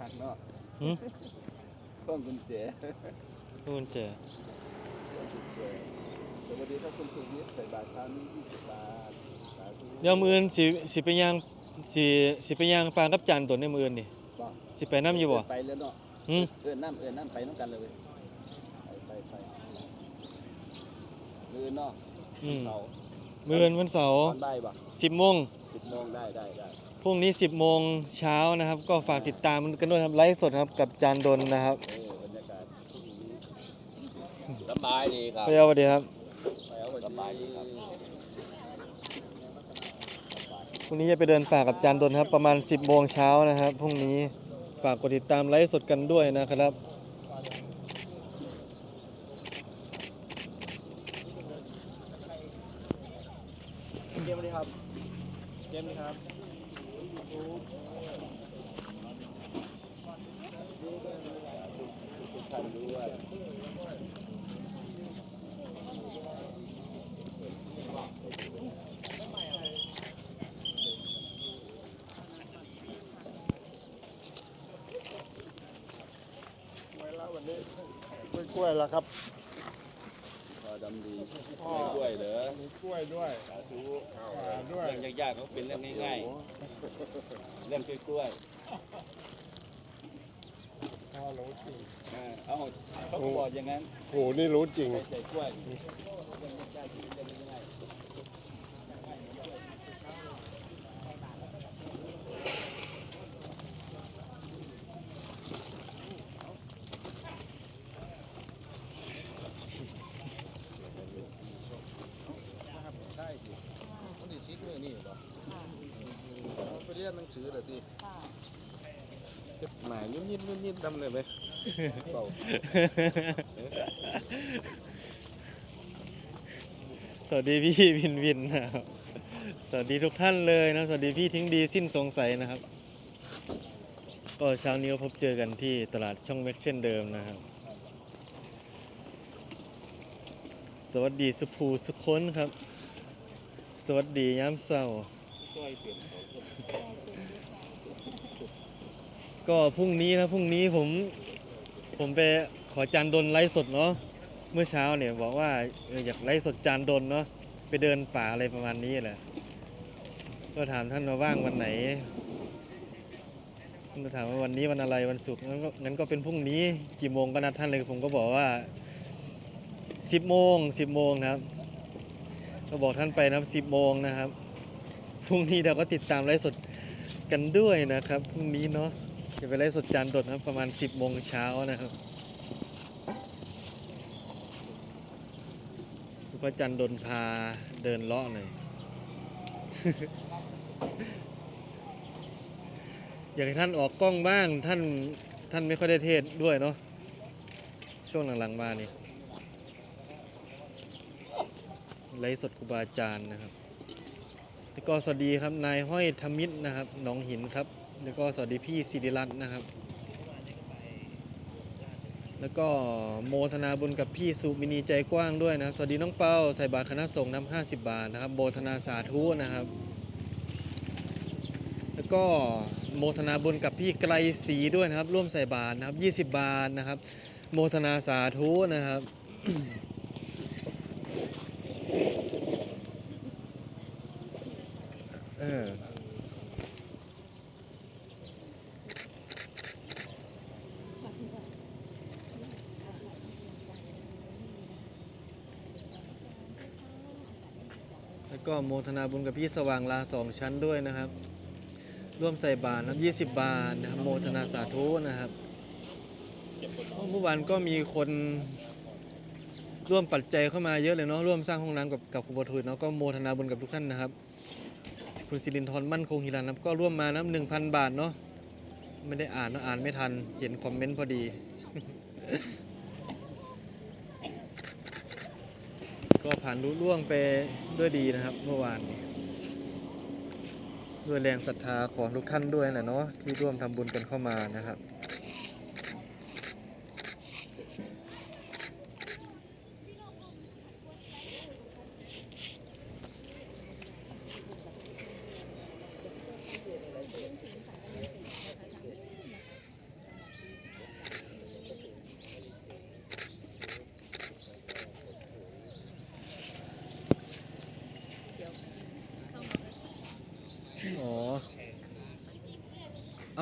หักเนาะหืมข้องกุญแจนู่นเจอกุญแจสวัสดีครับคุณสุวิทย์ใส่บาทเช้านี้20บาทสาธุเดี๋ยวมืออื่นสิสิไปย่างสิสิไปย่างปลากับจานตัวในมืออื่นนี่บ่สิไปน้ำอยู่บ่ไปแล้วเนาะ หืมเอิ้นน้ำเอิ้นน้ำไปน้ำกันเลยเว้ยไปไปไปมือเนาะอืมเสาร์มืออื่นวันเสาร์ตอนบ่ายบ่สิบโมงสิบโมงได้ได้ได้ พรุ่งนี้สิบโมงเช้านะครับ ก็ฝากติดตามกันด้วยครับไลฟ์สดครับกับจานดนนะครับเออบรรยากาศพรุ่งนี้สบายดีครับไปเอาสวัสดีครับสบายดีครับพรุ่งนี้จะไปเดินป่ากับจานดนครับ ประมาณ 10 โมงเช้านะครับพรุ่งนี้ฝากกดติดตามไลฟ์สดกันด้วยนะครับ เกมสวัสดีครับเกมสวัสดีครับทุกท่านด้วย ไว้แล้ววั นนี้กล้วยกล้วยแล้วครับพอดำดีไม่กล้วยเหรอมีกล้วยด้วยสาธุปลาด้วยเรื่องยากๆเขาเป็นเรื่องง่ายๆเรื่องกล้วยพ่อรู้จริงๆอ่าเอาเขาก็บอกอย่างนั้น โหนี่รู้จริงไม่ใส่กล้วยเรื่องยากๆเรื่องง่าย ใช่สิมัน สิซิดมือนี่เหรอไปเรียนหนังสือเหรอทีเก็บหมายยิ้มยิ้มยิ้มยิ้มดำเลยไหมเบาสวัสดีพี่วินวินนะครับสวัสดีทุกท่านเลยนะ สวัสดีพี่ทิ้งดีสิ้นสงสัยนะครับ ก็เช้านี้ก็พบเจอกันที่ตลาดช่องเม็กเช่นเดิมนะครับ สวัสดีสุภูสุคนครับ สวัสดีย้ำเศร้า ก็พรุ่งนี้นะพรุ่งนี้ผมผมไปขอจานดนไลฟ์สดเนาะเมื่อเช้าเนี่ยบอกว่าเอออยากไลฟ์สดจานดนเนาะไปเดินป่าอะไรประมาณนี้แหละก็ถามท่านว่าว่างวันไหนท่านก็ถามว่าวันนี้วันอะไรวันศุกร์งั้นก็งั้นก็เป็นพรุ่งนี้กี่โมงก็นัดท่านเลยผมก็บอกว่า 10โมง10โมงนะครับ ก็บอกท่านไปนะครับ10โมงนะครับพรุ่งนี้เราก็ติดตามไลฟ์สดกันด้วยนะครับพรุ่งนี้เนาะจะไปไลฟ์สดจานดนนะครับประมาณ 10โมงเช้านะครับพระจันทร์ดนพาเดินเลาะหน่อย อยากให้ท่านออกกล้องบ้างท่านท่านไม่ค่อยได้เทศด้วยเนาะช่วงหลังๆมานี่ ไลฟ์สดครูบาอาจารย์นะครับแล้วก็สวัสดีครับนายห้อยธมิตรนะครับหนองหินครับ แล้วก็สวัสดีพี่ศิริรัตน์นะครับ แล้วก็โมทนาบุญกับพี่สุมินีใจกว้างด้วยนะครับ สวัสดีน้องเปาใส่บาตรคณะสงฆ์น้ำห้าสิบบาทนะครับโมทนาสาธุนะครับ แล้วก็โมทนาบุญกับพี่ไกลศรีด้วยนะครับ ร่วมใส่บาตรนะครับ20บาทนะครับ โมทนาสาธุนะครับ เออแล้วก็โมทนาบุญกับพี่สว่างลาสองชั้นด้วยนะครับ ร่วมใส่บาตรนะครับ20บาทนะครับโมทนาสาธุนะครับเมื่อวานก็มีคน ร่วมปัจจัยเข้ามาเยอะเลยเนาะร่วมสร้างห้องน้ำกับกับครูบาทุยเนาะก็โมทนาบุญกับทุกท่านนะครับ คุณสิรินทร์มั่นคงฮิรันนะครับก็ร่วมมานะหนึ่งพันบาทเนาะไม่ได้อ่านเนอะอ่านไม่ทันเห็นคอมเมนต์พอดี ก็ผ่านรุ่ล่วงไปด้วยดีนะครับ เมื่อวานนี้ด้วยแรงศรัทธาของทุกท่านด้วยแหละเนาะที่ร่วมทำบุญกันเข้ามานะครับ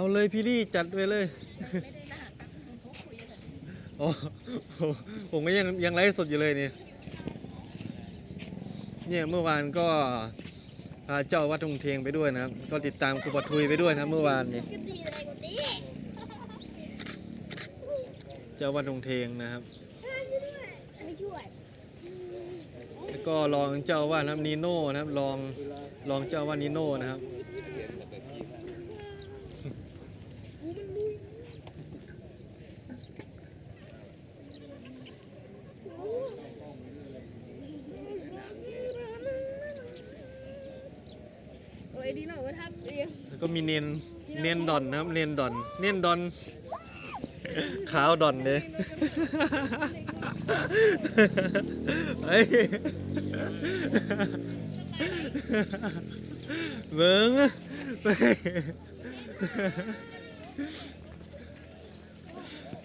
เอาเลยพี่ลี่จัดไปเลย ไม่ได้น่ารักเขาคุยกันอ๋อผมก็ยังยังไลฟ์สดอยู่เลยเนี่ยเนี่ยเมื่อวานก็พาเจ้าวัดทงเทงไปด้วยนะครับ ก็ติดตามครูปทุยไปด้วยนะครับเมื่อวานเนี่ยก็ดีเลยกว่านี้เจ้าวัดทงเทงนะครับ ไม่ช่วยแล้วก็รองเจ้าว่าดนะครับนีโน่นะครับรองรองเจ้าว่าดนีโน่นะครับ โอ้ยดีหน่อยว่าทับเรียง แล้ว ก็มีเนนเนนดอนนะครับเนนดอนเนนดอนขาวดอนเลยเฮ้ยเบิ้งไป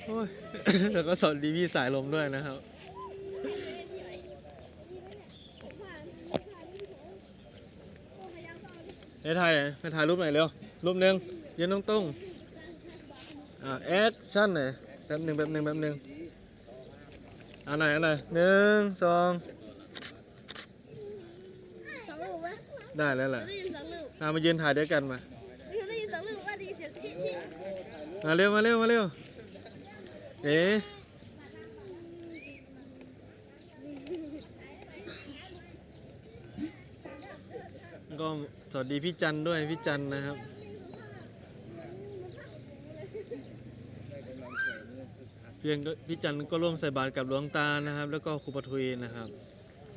โอ้ยแล้วก็สวัสดีพี่สายลมด้วยนะครับ ไปถ่ายหน่อยไปถ่ายรูปหน่อยเร็ว รูปหนึ่งยืนตรงตรงๆอ่าแอคชั่นหน่อยแป๊บหนึ่งแป๊บหนึ่งแป๊บหนึ่งเอ่าหน่อยเอ่าหน่อยหนึ่งสองสองลูกไหมได้แล้วแหละได้ยินสองลูกมามายืนถ่ายด้วยกันมาได้ยินสองลูกว่าดีเสียงชิชิมาเร็วมาเร็วมาเร็วเอ๊ะแล้ว ก็สวัสดีพี่จันด้วยพี่จันนะครับเพียงก็พี่จันก็ร่วมใส่บาตรกับหลวงตานะครับ แล้วก็ครูปทุยนะครับ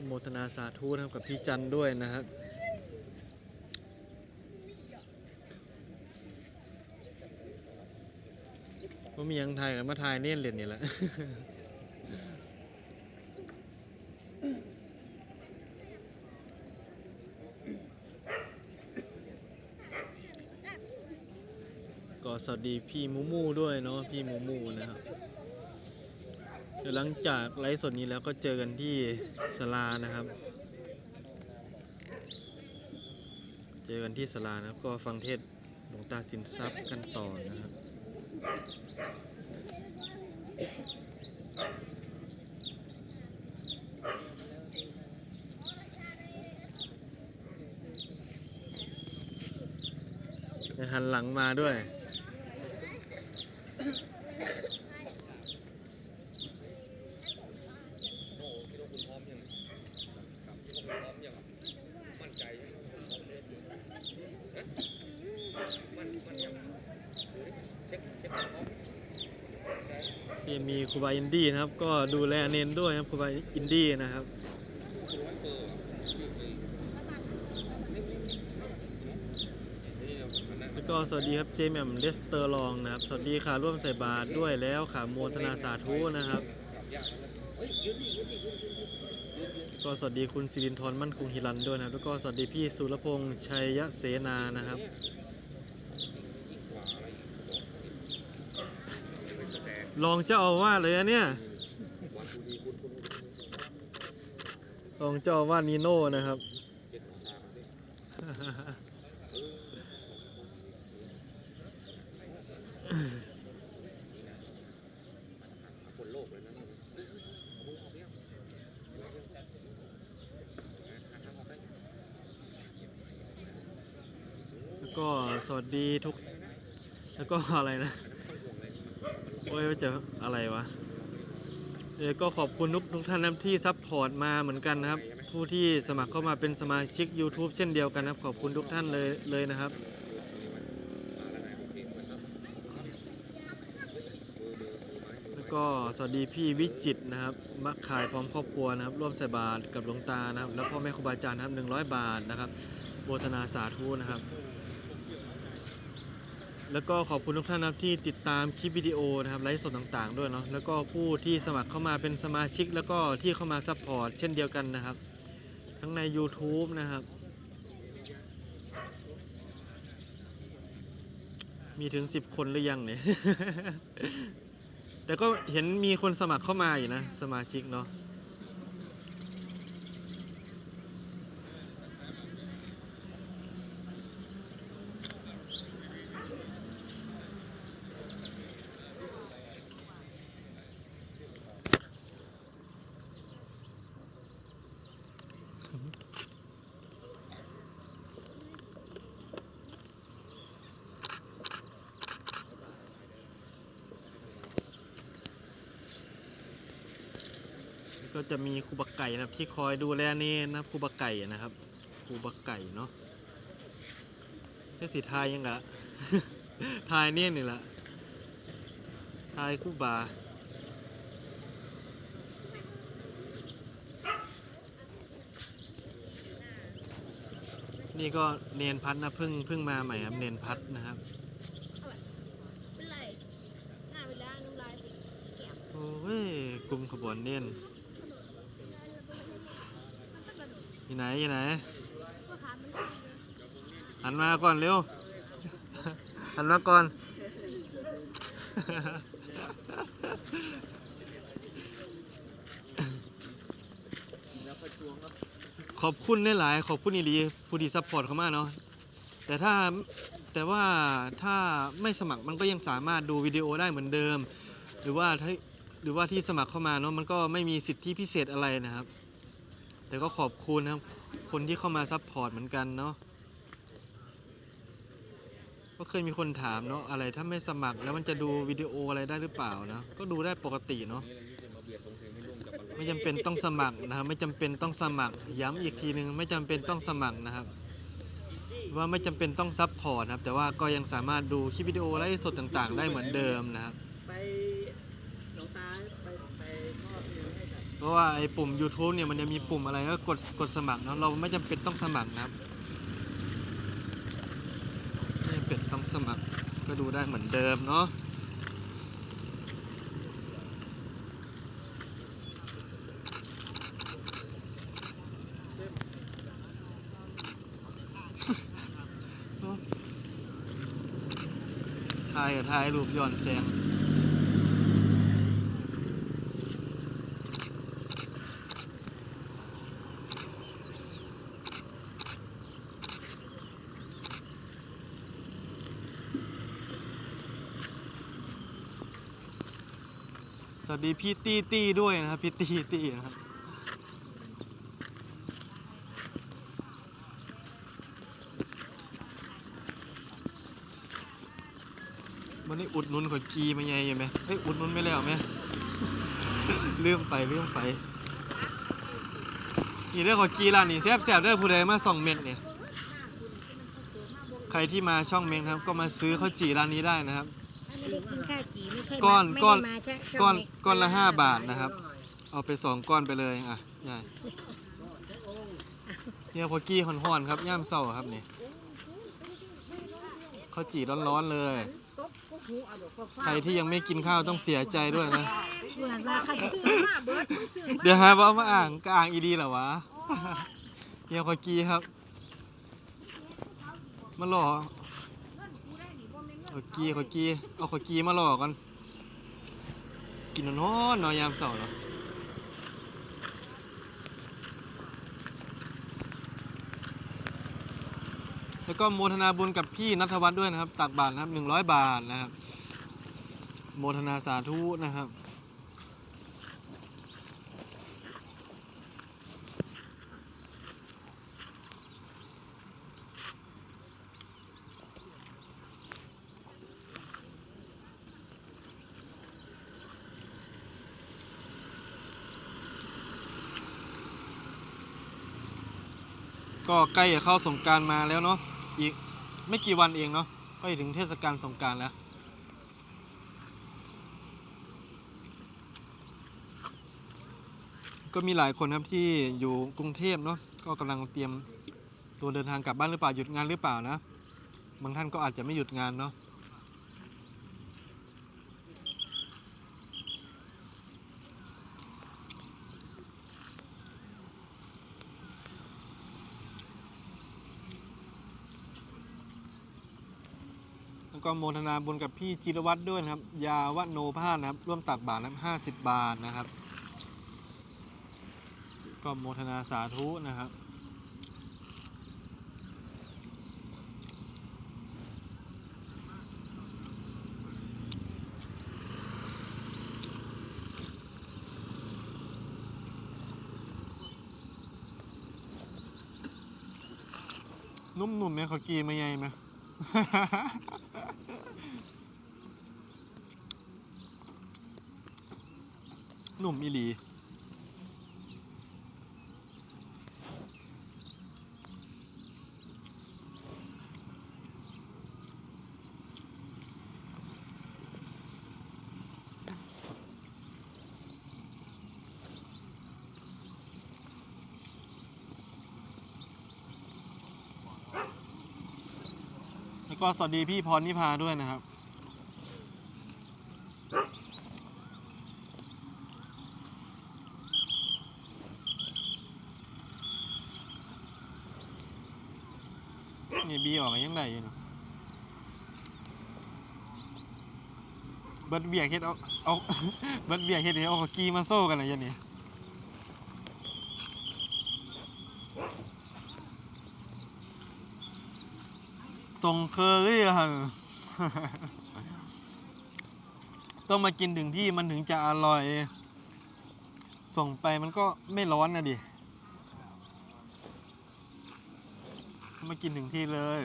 โมทนาสาธุนะครับกับพี่จันด้วยนะครับก็มียังไทยกับมาไทยเนี่ยเรียนนี่แหละ วัสดีพี่มูมูด้วยเนาะพี่มูมูนะครับเดี๋ยวหลังจากไลฟ์สดนี้แล้วก็เจอกันที่สลานะครับ เจอกันที่สลานะครับก็ฟังเทศหลวงตาสินทรัพย์กันต่อนะครับหันหลังมาด้วย ที่มีครูบาอินดี้นะครับ ก็ดูแลเนนด้วยครับครูบาอินดี้นะครับแล้วก็สวัสดีครับเจมแอมเลสเตอร์ลองนะครับ สวัสดีค่ะร่วมใส่บาตรด้วยแล้วค่ะโมทนาสาธุนะครับ ก็สวัสดีคุณสิรินทรมั่นคงฮิรันด้วยนะครับแล้วก็สวัสดีพี่สุรพงษ์ชัยยะเสนานะครับ ลองเจ้าอาวาสเลยนะเนี่ยลองเจ้าอาวาสนีโน่นะครับ แล้วก็สวัส ดีทุก แล้วก็อะไรนะ โอ้ยว่าจะอะไรวะเออก็ขอบคุณทุกทุกท่านนะที่ซัพพอร์ตมาเหมือนกันนะครับ ผู้ที่สมัครเข้ามาเป็นสมาชิก YouTube เช่นเดียวกันนะครับขอบคุณทุกท่านเลยเลยนะครับแล้วก็สวัสดีพี่วิจิตนะครับมักขายพร้อมครอบครัวนะครับ ร่วมใส่บาตรกับหลวงตานะครับ แล้วพ่อแม่ครูบาอาจารย์นะครับ100 บาทนะครับโบทนาสาธุนะครับ แล้วก็ขอบคุณทุกท่านนะครับที่ติดตามคลิปวิดีโอนะครับไลฟ์สดต่างๆ ด้วยเนาะแล้วก็ผู้ที่สมัครเข้ามาเป็นสมาชิก แล้วก็ที่เข้ามาซัพพอร์ตเช่นเดียวกันนะครับ ทั้งใน YouTube นะครับ มีถึง 10 คนหรือยังเนี่ย แต่ก็เห็นมีคนสมัครเข้ามาอยู่นะ สมาชิกเนาะ จะมีครูบักไก่นะครับที่คอยดูแลเนนนะครับครูบักไก่นะครับครูบักไก่เนาะแค่สีทายยังกะทายเนี่ยนี่แหละทายครูบานี่ก็เนนพัดนะเพิ่งเพิ่งมาใหม่ครับเนนพัดนะครับเป็นไรหน้าเวลาน้ำลายติดโอ้ยกลุ่มขบวนเนน อยู่ไหนอยู่ไหนก็ขานขึ้นเลยหันมาก่อนเร็ว หันมาก่อน ขอบคุณหลายๆขอบคุณดีๆผู้ดีซัพพอร์ตเข้ามาเนาะ แต่ถ้าแต่ว่าถ้าไม่สมัครมันก็ยังสามารถดูวิดีโอได้เหมือนเดิม หรือว่าหรือว่าที่สมัครเข้ามาเนาะมันก็ไม่มีสิทธิพิเศษอะไรนะครับ แต่ก็ขอบคุณนะครับ คนที่เข้ามาซัพพอร์ตเหมือนกันเนาะก็เคยมีคนถามเนาะอะไรถ้าไม่สมัครแล้วมันจะดูวิดีโออะไรได้หรือเปล่านะก็ดูได้ปกติเนาะไม่จำเป็นต้องสมัครนะครับ ไม่จำเป็นต้องสมัคร ย้ำอีกทีนึงไม่จำเป็นต้องสมัครนะครับ ว่าไม่จำเป็นต้องซับพอร์ตนะครับ แต่ว่าก็ยังสามารถดูคลิปวิดีโอไลฟ์สดต่างๆ ได้เหมือนเดิมนะครับ ไปหลวงตาไปไปมอบเงินให้กับ เพราะว่าไอ้ปุ่ม YouTube เนี่ยมันจะมีปุ่มอะไรก็กดกดสมัครเนาะเราไม่จำเป็นต้องสมัครนะครับไม่จำเป็นต้องสมัครก็ดูได้เหมือนเดิมเนาะถ่ายกับถ่ายรูปย้อนแสง วัสดีพี่ตี้ตี้ด้วยนะครับพี่ตี้ตี้นะครับวันนี้อุดนุนขอจีมาไงยังไหมเฮ้ยอุดนุนไม่แล้วไหมลืมไปลืมไปนี่เรื่องของจีร้านนี่แซ่บแซ่บๆเด้อผู้ใดมาสองเม็ดเนี่ยใครที่มาช่องเมงครับ ก็มาซื้อข้าวจีร้านนี้ได้นะครับ ไม่ได้กินข้าวจีไม่ใช่ก้อนไม่ก้อนได้มาแค่ช่งก้อนเล็ก้อนละห้าบาทนะครับ เอาไปสองก้อนไปเลยอะยายเนี่ยพอกี้ห่อนๆครับย่ามเศร้าครับนี่ข้าวจี่ร้อนๆเลย ใครที่ยังไม่กินข้าวต้องเสียใจด้วยนะ เหมือนว่าเขาจะซื้อมาเบิร์ดมึงซื้อมาเดี๋ยวหาว่ามาอ่างก็อ่างอีดีเหรอวะเนี่ยพอกี้ครับ มาหล่อ ขอกีขอกีเอาขอกีมาหลอกกันกินนอนนอนยามเสาร์เหรอแล้วก็โมทนาบุญกับพี่นัทวัฒน์ด้วยนะครับตักบาทนะครับหนึ่งร้อยบาทนะครับ โมทนาสาธุนะครับ ก็ใกล้จะเข้าสงการมาแล้วเนาะอีกไม่กี่วันเองเนาะก็จะถึงเทศกาลสงการแล้ว ก็มีหลายคนครับที่อยู่กรุงเทพเนาะก็กำลังเตรียมตัวเดินทางกลับบ้านหรือเปล่าหยุดงานหรือเปล่านะ บางท่านก็อาจจะไม่หยุดงานเนาะ ก็โมทนาบุญกับพี่จิรวัตรด้วยนะครับ ยาวโนภาสนะครับ ร่วมตักบาตรนะครับห้าสิบบาทนะครับ ก็โมทนาสาธุนะครับนุ่มๆไหมเขากีมาใหญ่ไหม หนุ่มอีหลี ก็สวัสดีพี่พรนิพาด้วยนะครับ นี่บีออกมายังไงอยู่เนาะเบิดเบียกเฮ็ดเอาเอาเบิดเบียกเฮ็ดเอากีมาโซ่กันอะไรอย่างนี้ ส่งเคอรี่ฮะต้องมากินถึงที่มันถึงจะอร่อย ส่งไปมันก็ไม่ร้อนนะดิ มากินถึงที่เลย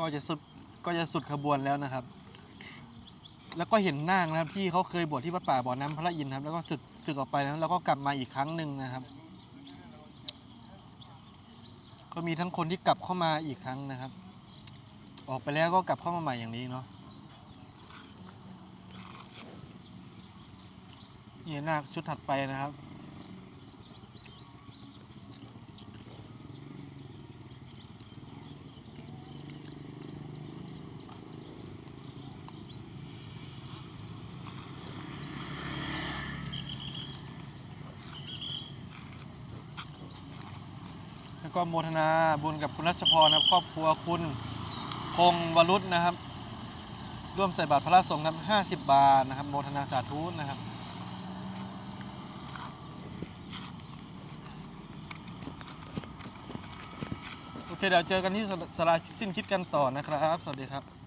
ก็จะสุดก็จะสุดขบวนแล้วนะครับ แล้วก็เห็นนางนะครับ ที่เขาเคยบวชที่วัดป่าบ่อน้ำพระอินทร์ครับ แล้วก็ศึกศึกออกไปนะแล้วก็กลับมาอีกครั้งหนึ่งนะครับ ก็มีทั้งคนที่กลับเข้ามาอีกครั้งนะครับ ออกไปแล้วก็กลับเข้ามาใหม่อย่างนี้เนาะนี่นาคชุดถัดไปนะครับ แล้วก็โมทนาบุญกับคุณรัชพรนะครับครอบครัวคุณพงศ์วรุษนะครับ ร่วมใส่บาตรพระสงฆ์ครับ50บาทนะครับ โมทนาสาธุนะครับโอเคเดี๋ยวเจอกันที่สลาสิ้นคิดกันต่อนะครับ สวัสดีครับ